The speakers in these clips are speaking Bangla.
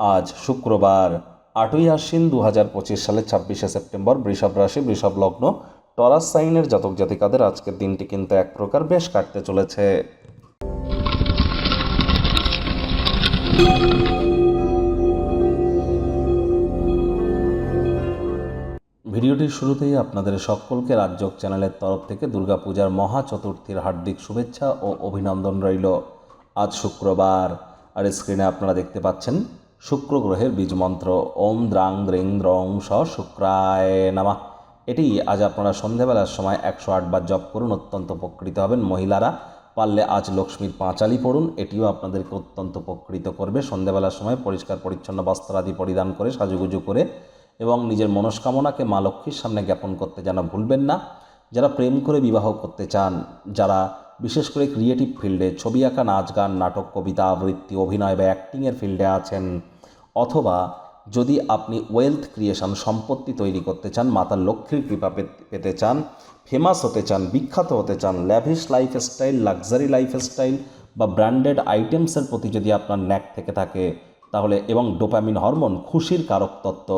আজ শুক্রবার আটই আশ্বিন দু হাজার পঁচিশ সালের ছাব্বিশে সেপ্টেম্বর বৃষভ রাশি, বৃষভ লগ্ন, টরাস সাইনের জাতক জাতিকাদের আজকের দিনটি কিন্তু এক প্রকার বেশ কাটতে চলেছে। ভিডিওটির শুরুতেই আপনাদের সকলকে রাজ্যক চ্যানেলের তরফ থেকে দুর্গাপূজার মহা চতুর্থীর হার্দিক শুভেচ্ছা ও অভিনন্দন রইল। আজ শুক্রবার, আর স্ক্রিনে আপনারা দেখতে পাচ্ছেন শুক্র গ্রহের বীজ মন্ত্র ওম দ্রাং দ্রিং দ্রং স শুক্রায় নামা। এটি আজ আপনারা সন্ধেবেলার সময় একশো আটবার জপ করুন, অত্যন্ত উপকৃত হবেন। মহিলারা পারলে আজ লক্ষ্মীর পাঁচালি পড়ুন, এটিও আপনাদেরকে অত্যন্ত উপকৃত করবে। সন্ধেবেলার সময় পরিষ্কার, পরিচ্ছন্ন বস্ত্রাদি পরিধান করে, সাজুগুজু করে এবং নিজের মনস্কামনাকে মা লক্ষ্মীর সামনে জ্ঞাপন করতে যেন ভুলবেন না। যারা প্রেম করে বিবাহ করতে চান, যারা বিশেষ করে ক্রিয়েটিভ ফিল্ডে ছবি আঁকা, নাচ গান, নাটক, কবিতা, আবৃত্তি, অভিনয় বা অ্যাক্টিংয়ের ফিল্ডে আছেন অথবা যদি আপনি ওয়েলথ ক্রিয়েশন সম্পত্তি তৈরি করতে চান, মাতার লক্ষ্মীর কৃপা পেতে চান ফেমাস হতে চান, বিখ্যাত হতে চান ল্যাভিশ লাইফস্টাইল লাক্সারি লাইফস্টাইল বা ব্র্যান্ডেড আইটেমসের প্রতি যদি আপনার ন্যাক থেকে থাকে, তাহলে এবং ডোপামিন হরমোন খুশির কারক তত্ত্ব,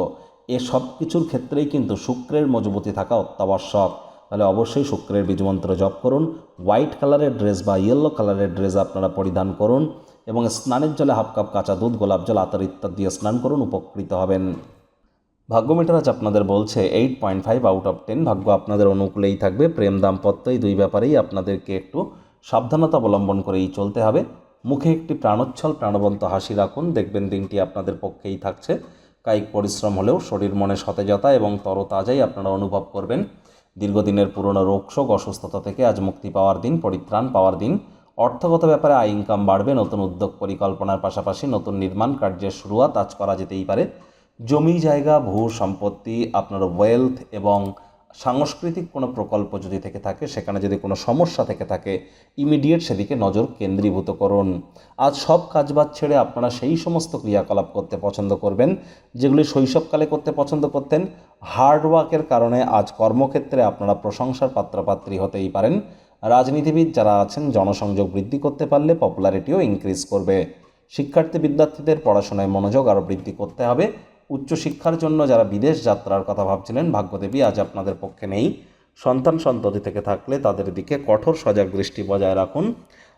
এ সব কিছুর ক্ষেত্রেই কিন্তু শুক্রের মজবুতি থাকা অত্যাবশ্যক। তাহলে অবশ্যই শুক্রের বীজমন্ত্র জপ করুন হোয়াইট কালারের ড্রেস বা ইয়েলো কালারের ড্রেস আপনারা পরিধান করুন। এবং স্নানের জলে হাফ কাপ কাঁচা দুধ, গোলাপ জল, আতর ইত্যাদি দিয়ে স্নান করুন, উপকৃত হবেন। ভাগ্যমিটার আজ আপনাদের বলছে eight point five out of ten ভাগ্য আপনাদের অনুকূলেই থাকবে, প্রেম দাম্পত্য এই দুই ব্যাপারেই আপনাদেরকে একটু সাবধানতা অবলম্বন করেই চলতে হবে। মুখে একটি প্রাণোচ্ছল, প্রাণবন্ত হাসি রাখুন, দেখবেন দিনটি আপনাদের পক্ষেই থাকছে। কায়িক পরিশ্রম হলেও শরীর মনে সতেজতা এবং তরতাজাই আপনারা অনুভব করবেন। দীর্ঘদিনের পুরনো রোগশোক অসুস্থতা থেকে আজ মুক্তি পাওয়ার দিন, পরিত্রাণ পাওয়ার দিন। অর্থগত ব্যাপারে আয় ইনকাম বাড়বে, নতুন উদ্যোগ পরিকল্পনার পাশাপাশি নতুন নির্মাণ কার্যের শুরুয়াত আজ করা যেতেই পারে। জমি, জায়গা, ভূ, সম্পত্তি, আপনার ওয়েলথ এবং সাংস্কৃতিক কোনো প্রকল্প যদি থেকে থাকে, সেখানে যদি কোনো সমস্যা থেকে থাকে ইমিডিয়েট সেদিকে নজর কেন্দ্রীভূত করুন। আজ সব কাজবাজ ছেড়ে আপনারা সেই সমস্ত ক্রিয়াকলাপ করতে পছন্দ করবেন, যেগুলি শৈশবকালে করতে পছন্দ করতেন। হার্ডওয়ার্কের কারণে আজ কর্মক্ষেত্রে আপনারা প্রশংসার পাত্রপাত্রী হতেই পারেন। রাজনীতিবিদ যারা আছেন, জনসংযোগ বৃদ্ধি করতে পারলে পপুলারিটিও ইনক্রিজ করবে। শিক্ষার্থী বিদ্যার্থীদের পড়াশোনায় মনোযোগ আরও বৃদ্ধি করতে হবে। উচ্চশিক্ষার জন্য যারা বিদেশ যাত্রার কথা ভাবছিলেন, ভাগ্যদেবী আজ আপনাদের পক্ষে নেই। সন্তান সন্ততি থেকে থাকলে তাদের দিকে কঠোর সজাগ দৃষ্টি বজায় রাখুন।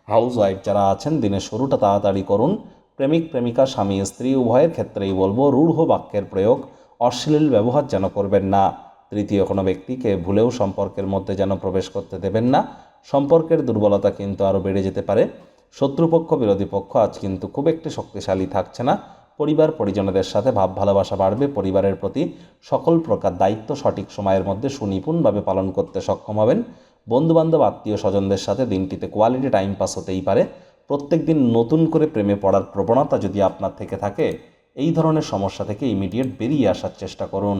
হাউস ওয়াইফ যারা আছেন, দিনের শুরুটা তাড়াতাড়ি করুন। প্রেমিক, প্রেমিকা, স্বামী, স্ত্রী, উভয়ের ক্ষেত্রেই বলব, রূঢ় বাক্যের প্রয়োগ। অশ্লীল ব্যবহার যেন করবেন না। তৃতীয় কোনো ব্যক্তিকে ভুলেও সম্পর্কের মধ্যে যেন প্রবেশ করতে দেবেন না। সম্পর্কের দুর্বলতা কিন্তু আরও বেড়ে যেতে পারে। শত্রুপক্ষ, বিরোধী পক্ষ আজ কিন্তু খুব একটি শক্তিশালী থাকছে না। পরিবার, পরিজনদের সাথে ভাব ভালোবাসা বাড়বে। পরিবারের প্রতি সকল প্রকার দায়িত্ব সঠিক সময়ের মধ্যে সুনিপুণভাবে পালন করতে সক্ষম হবেন। বন্ধুবান্ধব, আত্মীয় স্বজনদের সাথে দিনটিতে কোয়ালিটি টাইম পাস হতেই পারে। প্রত্যেক দিন নতুন করে প্রেমে পড়ার প্রবণতা যদি আপনার থেকে থাকে, এই ধরনের সমস্যা থেকে ইমিডিয়েট বেরিয়ে আসার চেষ্টা করুন।